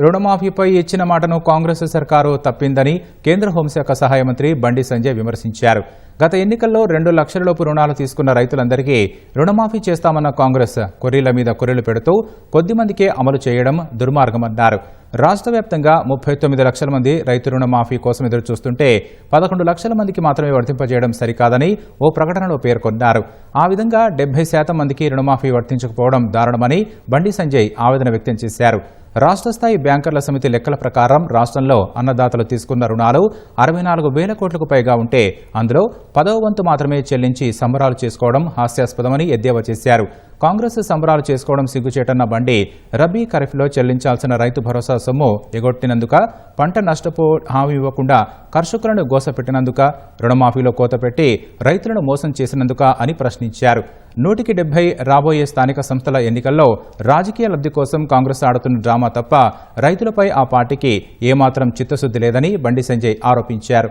రుణమాఫీపై ఇచ్చిన మాటను కాంగ్రెస్ సర్కారు తప్పిందని కేంద్ర హోంశాఖ సహాయ మంత్రి బండి సంజయ్ విమర్శించారు. గత ఎన్నికల్లో రెండు లక్షలలోపు రుణాలు తీసుకున్న రైతులందరికీ రుణమాఫీ చేస్తామన్న కాంగ్రెస్ కొర్రీల మీద కొర్రీలు పెడుతూ కొద్దిమందికే అమలు చేయడం దుర్మార్గమన్నారు. రాష్ట్ర వ్యాప్తంగా ముప్పై తొమ్మిది లక్షల మంది రైతు రుణమాఫీ కోసం ఎదురుచూస్తుంటే పదకొండు లక్షల మందికి మాత్రమే వర్తింపజేయడం సరికాదని ఓ ప్రకటనలో పేర్కొన్నారు. ఆ విధంగా డెబ్బై శాతం మందికి రుణమాఫీ వర్తించకపోవడం దారుణమని బండి సంజయ్ ఆవేదన వ్యక్తం చేశారు. రాష్ట్ర స్థాయి బ్యాంకర్ల సమితి లెక్కల ప్రకారం రాష్ట్రంలో అన్నదాతలు తీసుకున్న రుణాలు అరవై నాలుగు వేల కోట్లకు పైగా ఉంటే అందులో పదవ వంతు మాత్రమే చెల్లించి సంబరాలు చేసుకోవడం హాస్యాస్పదమని ఎద్దేవా చేశారు. కాంగ్రెస్ సంబరాలు చేసుకోవడం సిగ్గుచేటన్న బండి రబీ ఖరీఫ్లో చెల్లించాల్సిన రైతు భరోసా సొమ్ము ఎగొట్టినందుక పంట నష్టపో హామీ ఇవ్వకుండా కర్షకులను గోసపెట్టినందుక రుణమాఫీలో కోతపెట్టి రైతులను మోసం చేసినందుక అని ప్రశ్నించారు. నూటికి డెబ్బై రాబోయే స్థానిక సంస్థల ఎన్నికల్లో రాజకీయ లబ్ధి కోసం కాంగ్రెస్ ఆడుతున్న డ్రామా తప్ప రైతులపై ఆ పార్టీకి ఏమాత్రం చిత్తశుద్ధి లేదని బండి సంజయ్ ఆరోపించారు.